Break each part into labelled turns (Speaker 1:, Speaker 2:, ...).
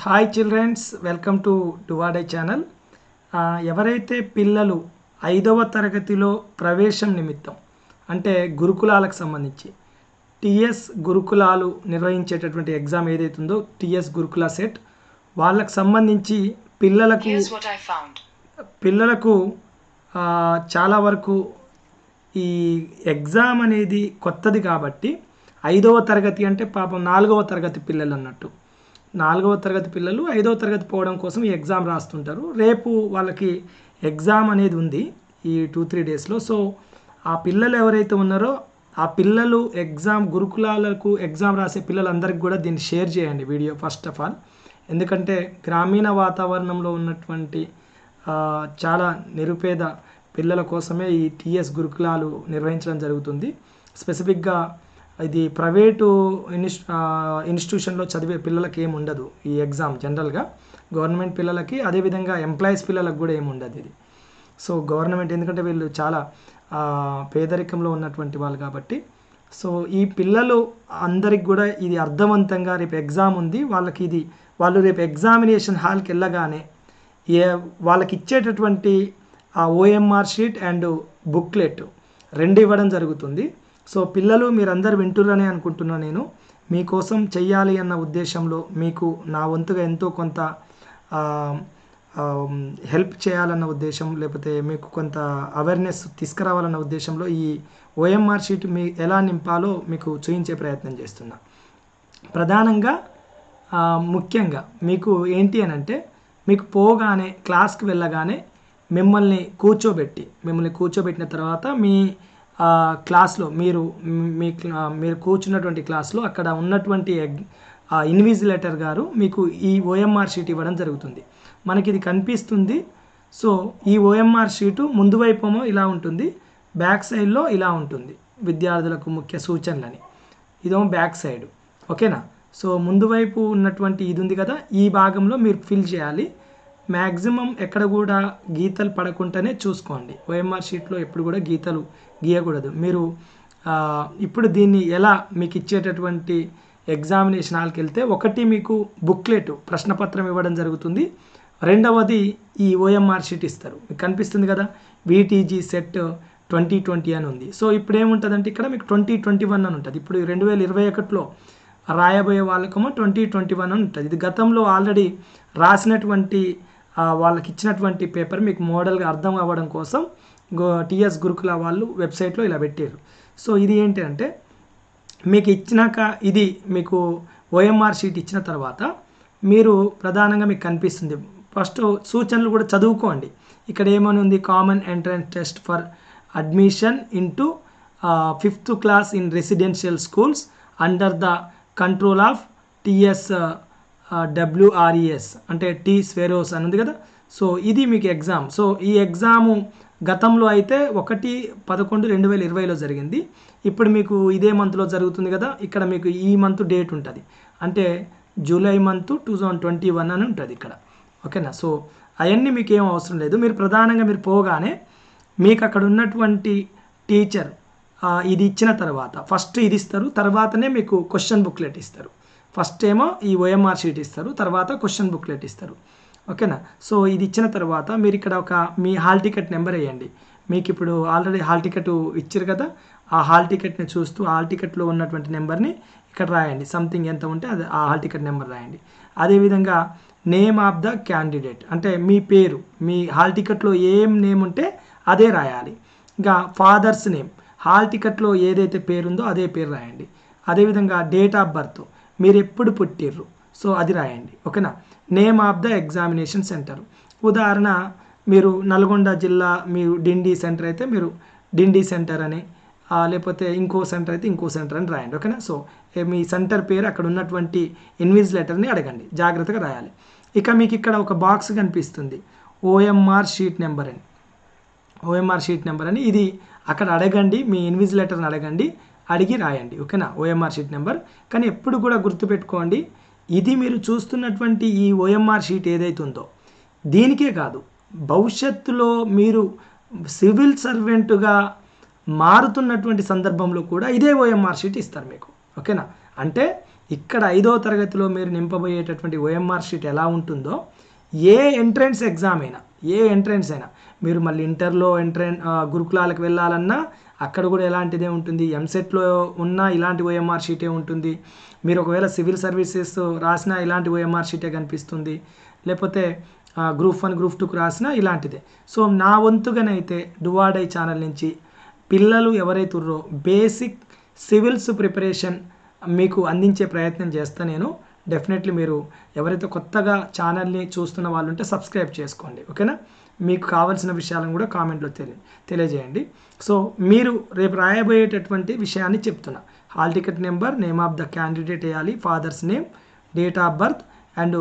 Speaker 1: Hi children's welcome to డువాడే channel ఎవరైతే పిల్లలు ఐదవ తరగతిలో ప్రవేశం నిమిత్తం అంటే గురుకులాలకు సంబంధించి టిఎస్ గురుకులాలు నిర్వహించేటటువంటి ఎగ్జామ్ ఏదైతుందో టిఎస్ గురుకుల సెట్ వాళ్ళకు సంబంధించి పిల్లలకు. పిల్లలకు చాలా వరకు ఈ ఎగ్జామ్ అనేది కొత్తది కాబట్టి ఐదవ తరగతి అంటే పాపం నాలుగవ తరగతి పిల్లలు అన్నట్టు. నాలుగవ తరగతి పిల్లలు ఐదవ తరగతి పోవడం కోసం ఈ ఎగ్జామ్ రాస్తుంటారు. రేపు వాళ్ళకి ఎగ్జామ్ అనేది ఉంది ఈ టూ త్రీ డేస్లో. సో ఆ పిల్లలు ఎవరైతే ఉన్నారో ఆ పిల్లలు ఎగ్జామ్ గురుకులాలకు ఎగ్జామ్ రాసే పిల్లలందరికీ కూడా దీన్ని షేర్ చేయండి వీడియో ఫస్ట్ ఆఫ్ ఆల్. ఎందుకంటే గ్రామీణ వాతావరణంలో ఉన్నటువంటి చాలా నిరుపేద పిల్లల కోసమే ఈ టీఎస్ గురుకులాలు నిర్వహించడం జరుగుతుంది. స్పెసిఫిక్గా ఇది ప్రైవేటు ఇన్స్టి ఇన్స్టిట్యూషన్లో చదివే పిల్లలకి ఏమి ఉండదు ఈ ఎగ్జామ్ జనరల్గా. గవర్నమెంట్ పిల్లలకి అదేవిధంగా ఎంప్లాయీస్ పిల్లలకు కూడా ఏమి ఉండదు ఇది. సో గవర్నమెంట్ ఎందుకంటే వీళ్ళు చాలా పేదరికంలో ఉన్నటువంటి వాళ్ళు కాబట్టి. సో ఈ పిల్లలు అందరికి కూడా ఇది అర్థవంతంగా రేపు ఎగ్జామ్ ఉంది. వాళ్ళకి ఇది వాళ్ళు రేపు ఎగ్జామినేషన్ హాల్కి వెళ్ళగానే ఏ వాళ్ళకి ఇచ్చేటటువంటి ఆ ఓఎంఆర్ షీట్ అండ్ బుక్లెట్ రెండు ఇవ్వడం జరుగుతుంది. సో పిల్లలు మీరందరూ వింటురని అనుకుంటున్నాను నేను. మీకోసం చెయ్యాలి అన్న ఉద్దేశంలో మీకు నా వంతుగా ఎంతో కొంత హెల్ప్ చేయాలన్న ఉద్దేశం లేకపోతే మీకు కొంత అవేర్నెస్ తీసుకురావాలన్న ఉద్దేశంలో ఈ ఓఎంఆర్ షీట్ మీ ఎలా నింపాలో మీకు చూపించే ప్రయత్నం చేస్తున్నా. ప్రధానంగా ముఖ్యంగా మీకు ఏంటి అని అంటే మీకు పోగానే క్లాస్కి వెళ్ళగానే మిమ్మల్ని కూర్చోబెట్టి మిమ్మల్ని కూర్చోబెట్టిన తర్వాత మీ క్లాస్లో మీరు మీ మీరు కూర్చున్నటువంటి క్లాస్లో అక్కడ ఉన్నటువంటి ఎగ్ ఇన్విజిలేటర్ గారు మీకు ఈ ఓఎంఆర్ షీట్ ఇవ్వడం జరుగుతుంది. మనకి ఇది కనిపిస్తుంది. సో ఈ ఓఎంఆర్ షీటు ముందు వైపేమో ఇలా ఉంటుంది. బ్యాక్ సైడ్లో ఇలా ఉంటుంది. విద్యార్థులకు ముఖ్య సూచనలని. ఇదేమో బ్యాక్ సైడ్. ఓకేనా? సో ముందు వైపు ఉన్నటువంటి ఇది ఉంది కదా ఈ భాగంలో మీరు ఫిల్ చేయాలి. మ్యాక్సిమం ఎక్కడ కూడా గీతలు పడకుండానే చూసుకోండి. ఓఎంఆర్ షీట్లో ఎప్పుడు కూడా గీతలు గీయకూడదు. మీరు ఇప్పుడు దీన్ని ఎలా మీకు ఇచ్చేటటువంటి ఎగ్జామినేషన్ హాల్కి వెళ్తే ఒకటి మీకు బుక్లెట్ ప్రశ్నపత్రం ఇవ్వడం జరుగుతుంది. రెండవది ఈ ఓఎంఆర్ షీట్ ఇస్తారు. మీకు కనిపిస్తుంది కదా? వీటీజీ సెట్ ట్వంటీ ట్వంటీ అని ఉంది. సో ఇప్పుడు ఏముంటుందంటే ఇక్కడ మీకు ట్వంటీ ట్వంటీ వన్ అని ఉంటుంది. ఇప్పుడు రెండు వేల ఇరవై ఒకటిలో రాయబోయే వాళ్ళకేమో ట్వంటీ ట్వంటీ వన్ అని ఉంటుంది. ఇది గతంలో ఆల్రెడీ రాసినటువంటి వాళ్ళకి ఇచ్చినటువంటి పేపర్ మీకు మోడల్గా అర్థం అవ్వడం కోసం గో టిఎస్ గురుకుల వాళ్ళు వెబ్సైట్లో ఇలా పెట్టారు. సో ఇది ఏంటి అంటే మీకు ఇచ్చినాక ఇది మీకు ఓఎంఆర్ షీట్ ఇచ్చిన తర్వాత మీరు ప్రధానంగా మీకు కనిపిస్తుంది. ఫస్ట్ సూచనలు కూడా చదువుకోండి. ఇక్కడ ఏమని ఉంది? Common entrance test for admission into fifth class in residential schools under the control of TS WRES అంటే టీ స్వేరోస్ అని ఉంది కదా. సో ఇది మీకు ఎగ్జామ్ సో ఈ ఎగ్జాము గతంలో అయితే ఒకటి పదకొండు రెండు వేల ఇరవైలో జరిగింది. ఇప్పుడు మీకు ఇదే మంత్లో జరుగుతుంది కదా ఇక్కడ మీకు ఈ మంత్ డేట్ ఉంటుంది. అంటే July month two thousand twenty one అని ఉంటుంది ఇక్కడ. ఓకేనా సో అవన్నీ మీకు ఏం అవసరం లేదు. మీరు ప్రధానంగా మీరు పోగానే మీకు అక్కడ ఉన్నటువంటి టీచర్ ఇది ఇచ్చిన తర్వాత ఫస్ట్ ఇది ఇస్తారు. తర్వాతనే మీకు క్వశ్చన్ బుక్లెట్ ఇస్తారు. ఫస్ట్ ఏమో ఈ ఓఎంఆర్ షీట్ ఇస్తారు తర్వాత క్వశ్చన్ బుక్లెట్ ఇస్తారు. ఓకేనా సో ఇది ఇచ్చిన తర్వాత మీరు ఇక్కడ ఒక మీ హాల్ టికెట్ నెంబర్ వేయండి. మీకు ఇప్పుడు ఆల్రెడీ హాల్ టికెట్ ఇచ్చారు కదా ఆ హాల్ టికెట్ని చూస్తూ హాల్ టికెట్లో ఉన్నటువంటి నెంబర్ని ఇక్కడ రాయండి. సంథింగ్ ఎంత ఉంటే అది ఆ హాల్ టికెట్ నెంబర్ రాయండి. అదేవిధంగా నేమ్ ఆఫ్ ద క్యాండిడేట్ అంటే మీ పేరు మీ హాల్ టికెట్లో ఏం నేమ్ ఉంటే అదే రాయాలి. ఇంకా ఫాదర్స్ నేమ్ హాల్ టికెట్లో ఏదైతే పేరు ఉందో అదే పేరు రాయండి. అదేవిధంగా డేట్ ఆఫ్ బర్త్ మీరు ఎప్పుడు పుట్టిర్రు? సో అది రాయండి. ఓకేనా? Name of the examination centre. ఉదాహరణ మీరు నల్గొండ జిల్లా మీరు డిండి సెంటర్ అయితే మీరు డిండి సెంటర్ అని లేకపోతే ఇంకో సెంటర్ అయితే ఇంకో సెంటర్ అని రాయండి. ఓకేనా? సో మీ సెంటర్ పేరు అక్కడ ఉన్నటువంటి ఇన్విజ్ లెటర్ని అడగండి. జాగ్రత్తగా రాయాలి. ఇక మీకు ఇక్కడ ఒక బాక్స్ కనిపిస్తుంది. ఓఎంఆర్ షీట్ నెంబర్ అని. ఓఎంఆర్ షీట్ నెంబర్ అని. ఇది అక్కడ అడగండి మీ ఇన్విజ్ లెటర్ని అడగండి. అడిగి రాయండి. ఓకేనా? ఓఎంఆర్ షీట్ నెంబర్ కానీ ఎప్పుడు కూడా గుర్తుపెట్టుకోండి ఇది మీరు చూస్తున్నటువంటి ఈ ఓఎంఆర్ షీట్ ఏదైతే ఉందో దీనికే కాదు భవిష్యత్తులో మీరు సివిల్ సర్వెంట్గా మారుతున్నటువంటి సందర్భంలో కూడా ఇదే ఓఎంఆర్ షీట్ ఇస్తారు మీకు. ఓకేనా? అంటే ఇక్కడ ఐదో తరగతిలో మీరు నింపబోయేటటువంటి ఓఎంఆర్ షీట్ ఎలా ఉంటుందో ఏ ఎంట్రన్స్ ఎగ్జామ్ అయినా ఏ ఎంట్రన్స్ అయినా మీరు మళ్ళీ ఇంటర్లో ఎంట్రన్ గురుకులాలకు వెళ్ళాలన్నా అక్కడ కూడా ఎలాంటిదే ఉంటుంది? ఎంసెట్లో ఉన్న ఇలాంటి ఓఎంఆర్ షీటే ఉంటుంది? మీరు ఒకవేళ సివిల్ సర్వీసెస్ రాసినా ఇలాంటి ఓఎంఆర్ షీటే కనిపిస్తుంది? లేకపోతే గ్రూప్ వన్ గ్రూప్ టూకి రాసినా ఇలాంటిదే. సో నా వంతుగానైతే డువాడై ఛానల్ నుంచి పిల్లలు ఎవరైతే ఉన్నారో బేసిక్ సివిల్స్ ప్రిపరేషన్ మీకు అందించే ప్రయత్నం చేస్తా నేను. డెఫినెట్లీ మీరు ఎవరైతే కొత్తగా ఛానల్ని చూస్తున్న వాళ్ళు ఉంటే సబ్స్క్రైబ్ చేసుకోండి. ఓకేనా? మీకు కావాల్సిన విషయాలను కూడా కామెంట్లో తెలియ తెలియజేయండి. సో మీరు రేపు రాయబోయేటటువంటి విషయాన్ని చెప్తున్నా. Hall ticket number name of the candidate వేయాలి father's name date of birth and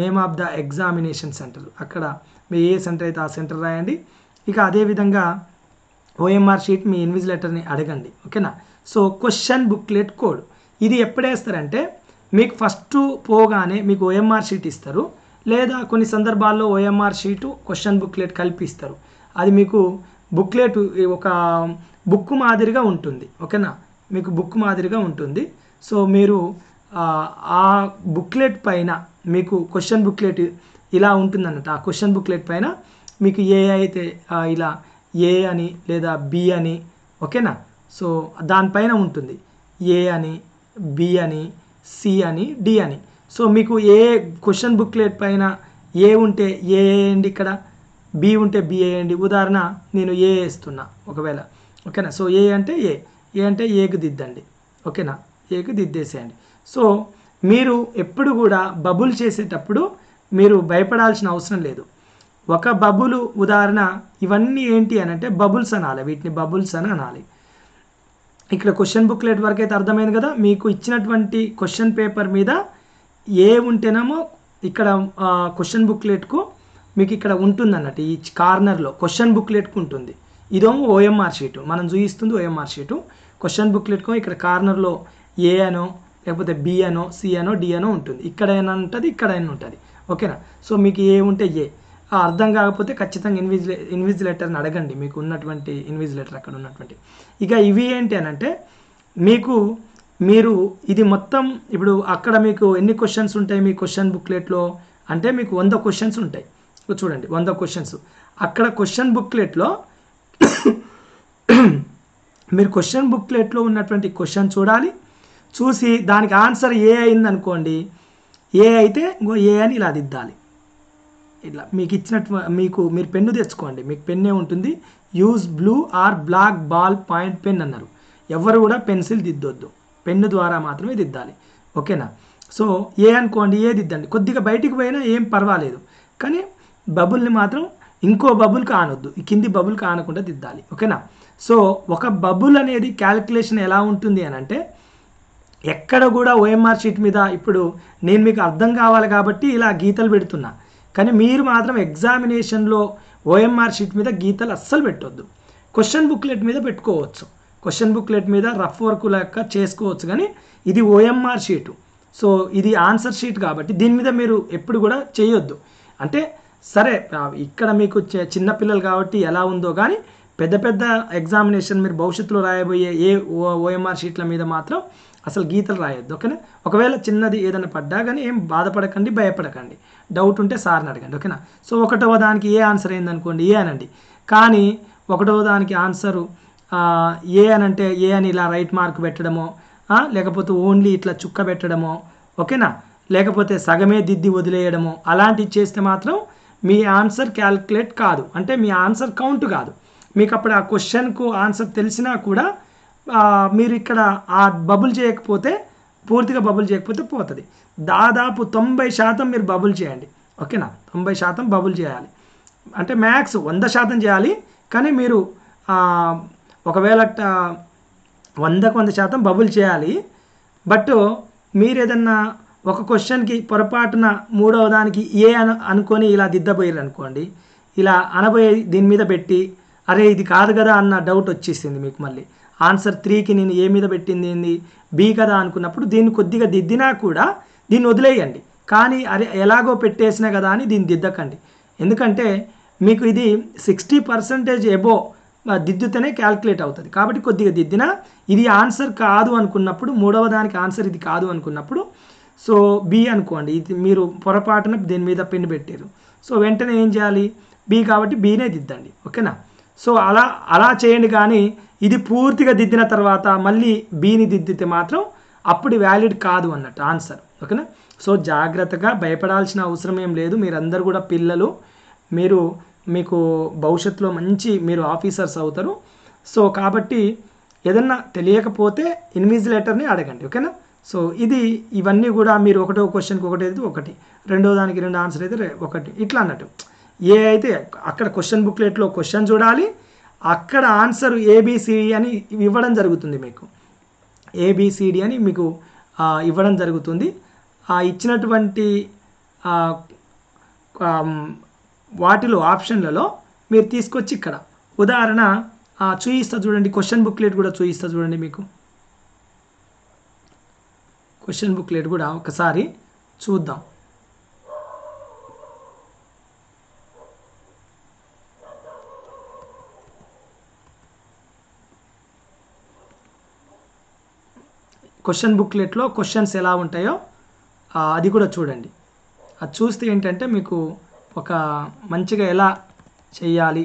Speaker 1: name of the examination centre. అక్కడ మీ ఏ సెంటర్ అయితే ఆ సెంటర్ రాయండి. ఇక అదేవిధంగా ఓఎంఆర్ షీట్ మీ ఇన్విజ్ లెటర్ని అడగండి. ఓకేనా? So question booklet code. ఇది ఎప్పుడేస్తారంటే మీకు ఫస్ట్ పోగానే మీకు ఓఎంఆర్ షీట్ ఇస్తారు. లేదా కొన్ని సందర్భాల్లో ఓఎంఆర్ షీటు క్వశ్చన్ బుక్లెట్ కల్పిస్తారు. అది మీకు బుక్లెట్ ఒక బుక్ మాదిరిగా ఉంటుంది. ఓకేనా? మీకు బుక్ మాదిరిగా ఉంటుంది. సో మీరు ఆ, బుక్లెట్ పైన మీకు క్వశ్చన్ బుక్లెట్ ఇలా ఉంటుందన్నట్టు ఆ క్వశ్చన్ బుక్లెట్ పైన మీకు ఏ అయితే ఇలా ఏ అని లేదా బి అని ఓకేనా? సో దానిపైన ఉంటుంది. ఏ అని బి అని సి అని డి అని. సో మీకు ఏ క్వశ్చన్ బుక్లెట్ పైన ఏ ఉంటే ఏ వేయండి ఇక్కడ? బి ఉంటే బి వేయండి. ఉదాహరణ నేను ఏ వేస్తున్నా ఒకవేళ. ఓకేనా? సో ఏ అంటే ఏ ఏ అంటే ఏకు దిద్దండి. ఓకేనా? ఏకు దిద్దేసేయండి. సో మీరు ఎప్పుడు కూడా బబుల్ చేసేటప్పుడు మీరు భయపడాల్సిన అవసరం లేదు. ఒక బబులు ఉదాహరణ ఇవన్నీ ఏంటి అని అంటే బబుల్స్ అనాలి. వీటిని బబుల్స్ అని అనాలి. ఇక్కడ క్వశ్చన్ బుక్లెట్ వరకు అయితే అర్థమైంది కదా? మీకు ఇచ్చినటువంటి క్వశ్చన్ పేపర్ మీద ఏ ఉంటేనేమో ఇక్కడ క్వశ్చన్ బుక్లెట్కు మీకు ఇక్కడ ఉంటుంది అన్నట్టు ఈ కార్నర్లో క్వశ్చన్ బుక్లెట్కు ఉంటుంది. ఇదేమో ఓఎంఆర్ షీటు మనం చూపిస్తుంది ఓఎంఆర్ షీటు క్వశ్చన్ బుక్లెట్కు ఇక్కడ కార్నర్లో ఏ అనో లేకపోతే బి అనో సి అనో డి అనో ఉంటుంది. ఇక్కడైనా ఉంటుంది ఇక్కడైనా ఉంటుంది. ఓకేనా? సో మీకు ఏ ఉంటే ఏ. అర్థం కాకపోతే ఖచ్చితంగా ఇన్విజిలే ఇన్విజిలేటర్ని అడగండి. మీకు ఉన్నటువంటి ఇన్విజిలేటర్ అక్కడ ఉన్నటువంటి. ఇక ఇవి ఏంటి అని అంటే మీకు మీరు ఇది మొత్తం ఇప్పుడు అక్కడ మీకు ఎన్ని క్వశ్చన్స్ ఉంటాయి మీ క్వశ్చన్ బుక్లెట్లో అంటే మీకు వంద క్వశ్చన్స్ ఉంటాయి. చూడండి వంద క్వశ్చన్స్ అక్కడ క్వశ్చన్ బుక్లెట్లో మీరు క్వశ్చన్ బుక్లెట్లో ఉన్నటువంటి క్వశ్చన్ చూడాలి. చూసి దానికి ఆన్సర్ ఏ అయింది అనుకోండి ఏ అయితే ఇంకో ఏ అని ఇలా దిద్దాలి. ఇట్లా మీకు ఇచ్చినట్టు మీకు మీరు పెన్ను తెచ్చుకోండి. మీకు పెన్నే ఉంటుంది. Use blue or black ball point pen అన్నారు. ఎవరు కూడా పెన్సిల్ దిద్దొద్దు. పెన్ను ద్వారా మాత్రమే దిద్దాలి. ఓకేనా? సో ఏ అనుకోండి ఏ దిద్దండి? కొద్దిగా బయటికి పోయినా ఏం పర్వాలేదు. కానీ బబుల్ని మాత్రం ఇంకో బబుల్ కానొద్దు ఈ కింది బబుల్ కానకుండా దిద్దాలి. ఓకేనా? సో ఒక బబుల్ అనేది క్యాలిక్యులేషన్ ఎలా ఉంటుంది అని అంటే ఎక్కడ కూడా ఓఎంఆర్ షీట్ మీద ఇప్పుడు నేను మీకు అర్థం కావాలి కాబట్టి ఇలా గీతలు పెడుతున్నా. కానీ మీరు మాత్రం ఎగ్జామినేషన్లో ఓఎంఆర్ షీట్ మీద గీతలు అస్సలు పెట్టొద్దు. క్వశ్చన్ బుక్లెట్ మీద పెట్టుకోవచ్చు. క్వశ్చన్ బుక్లెట్ మీద రఫ్ వర్క్ లెక్క చేసుకోవచ్చు కానీ ఇది ఓఎంఆర్ షీటు సో ఇది ఆన్సర్ షీట్ కాబట్టి దీని మీద మీరు ఎప్పుడు కూడా చేయొద్దు. అంటే సరే ఇక్కడ మీకు చిన్నపిల్లలు కాబట్టి ఎలా ఉందో కానీ పెద్ద పెద్ద ఎగ్జామినేషన్ మీరు భవిష్యత్తులో రాయబోయే ఏ ఓఎంఆర్ షీట్ల మీద మాత్రం అసలు గీతలు రాయొద్దు ఓకేనా? ఒకవేళ చిన్నది ఏదైనా పడ్డా కానీ ఏం బాధపడకండి భయపడకండి. డౌట్ ఉంటే సార్ని అడగండి ఓకేనా? సో ఒకటవ దానికి ఏ ఆన్సర్ అయిందనుకోండి ఏ అనండి? కానీ ఒకటవ దానికి ఆన్సరు ఏ అని అంటే ఏ అని ఇలా రైట్ మార్క్ పెట్టడమో లేకపోతే ఓన్లీ ఇట్లా చుక్క పెట్టడమో ఓకేనా? లేకపోతే సగమే దిద్ది వదిలేయడమో అలాంటివి చేస్తే మాత్రం మీ ఆన్సర్ క్యాల్కులేట్ కాదు. అంటే మీ ఆన్సర్ కౌంట్ కాదు. మీకు అప్పుడు ఆ క్వశ్చన్కు ఆన్సర్ తెలిసినా కూడా మీరు ఇక్కడ ఆ బబుల్ చేయకపోతే పూర్తిగా బబుల్ చేయకపోతే పోతుంది. దాదాపు తొంభై శాతం మీరు బబుల్ చేయండి. ఓకేనా? తొంభై శాతం బబుల్ చేయాలి. అంటే మ్యాథ్స్ వంద శాతం చేయాలి. కానీ మీరు ఒకవేళ వందకు వంద శాతం బబుల్ చేయాలి. బట్ మీరు ఏదన్నా ఒక క్వశ్చన్కి పొరపాటున మూడవ దానికి ఏ అను అనుకొని ఇలా దిద్దబోయారు అనుకోండి. ఇలా అనబోయే దీని మీద పెట్టి అరే ఇది కాదు కదా అన్న డౌట్ వచ్చేసింది మీకు మళ్ళీ. ఆన్సర్ త్రీకి నేను ఏ మీద పెట్టింది ఏంది? బి కదా అనుకున్నప్పుడు దీన్ని కొద్దిగా దిద్దినా కూడా దీన్ని వదిలేయండి. కానీ అరే ఎలాగో పెట్టేసినా కదా అని దీన్ని దిద్దకండి. ఎందుకంటే మీకు ఇది సిక్స్టీ పర్సెంటేజ్ ఎబో దిద్దుతేనే క్యాల్కులేట్ అవుతుంది. కాబట్టి కొద్దిగా దిద్దిన ఇది ఆన్సర్ కాదు అనుకున్నప్పుడు మూడవ దానికి ఆన్సర్ ఇది కాదు అనుకున్నప్పుడు సో బి అనుకోండి. ఇది మీరు పొరపాటున దీని మీద పిన్ పెట్టారు. సో వెంటనే ఏం చేయాలి? బి కాబట్టి బీనే దిద్దండి. ఓకేనా? సో అలా అలా చేయండి కానీ ఇది పూర్తిగా దిద్దిన తర్వాత మళ్ళీ బీని దిద్దితే మాత్రం అప్పుడు వ్యాలిడ్ కాదు అన్నట్టు ఆన్సర్ ఓకేనా? సో జాగ్రత్తగా భయపడాల్సిన అవసరం ఏం లేదు. మీరందరూ కూడా పిల్లలు మీరు మీకు భవిష్యత్తులో మంచి మీరు ఆఫీసర్స్ అవుతారు. సో కాబట్టి ఏదన్నా తెలియకపోతే ఇన్విజిలేటర్ని అడగండి ఓకేనా? సో ఇది ఇవన్నీ కూడా మీరు ఒకటో క్వశ్చన్కి ఒకటి అయితే ఒకటి. రెండో దానికి రెండు ఆన్సర్ అయితే ఒకటి. ఇట్లా అన్నట్టు. ఏ అయితే అక్కడ క్వశ్చన్ బుక్లెట్లో క్వశ్చన్ చూడాలి అక్కడ ఆన్సర్ ఏబిసిడి అని ఇవ్వడం జరుగుతుంది మీకు. ఏబిసిడి అని మీకు ఇవ్వడం జరుగుతుంది. ఆ ఇచ్చినటువంటి వాటిలో ఆప్షన్లలో మీరు తీసుకొచ్చి ఇక్కడ. ఉదాహరణ చూయిస్తా చూడండి క్వశ్చన్ బుక్లెట్ కూడా చూయిస్తా చూడండి మీకు. క్వశ్చన్ బుక్లెట్ కూడా ఒకసారి చూద్దాం. క్వశ్చన్ బుక్లెట్లో క్వశ్చన్స్ ఎలా ఉంటాయో అది కూడా చూడండి. అది చూస్తే ఏంటంటే మీకు ఒక మంచిగా ఎలా చేయాలి?